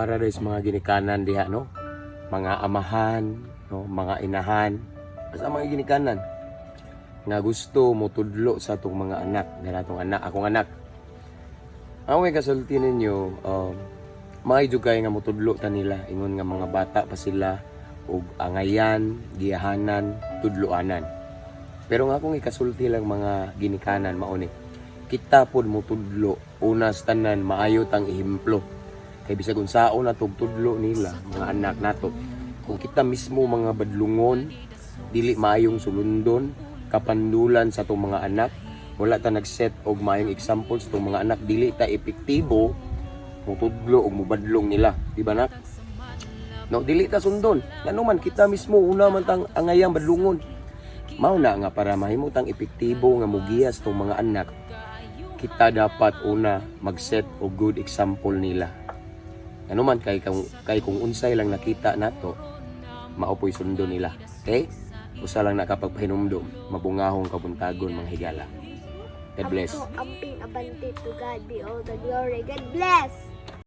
para sa mga ginikanan diha no? Mga amahan no? Mga inahan. Basta mga ginikanan. Nga gusto mo tudlo sa atong mga anak nga atong anak akong anak. Ang may kasulti ninyo um, mga jud kay nga motudlo ta nila. Ingon nga mga bata pa sila ug angayan giyahanan tudloanan. Pero nga kung ikasulti lang mga ginikanan mao ni kita pod mo tudlo una sa tanan maayo tang ihemplo kay bisag unsaon na tog tudlo nila mga anak nato kung kita mismo mga badlungon dili maayong sulundon kapandulan sa tong mga anak. Wala ta nag-set og maayong example sa tong mga anak. Dili ta epektibo mo tudlo og mubadlong nila. Di ba nak? No dili ta sundon. Man kita mismo una man tang angayang badlungon. Mao na nga para mahimutang epektibo nga mugiyas tong mga anak. Kita dapat una mag-set og good example nila ano man kay kung kay kung unsay lang nakita nato maupoy sundo nila okay usa lang nakapagpahinumdum mabungahong kabuntagon mga higala God bless amping abante to God be all the glory. God bless!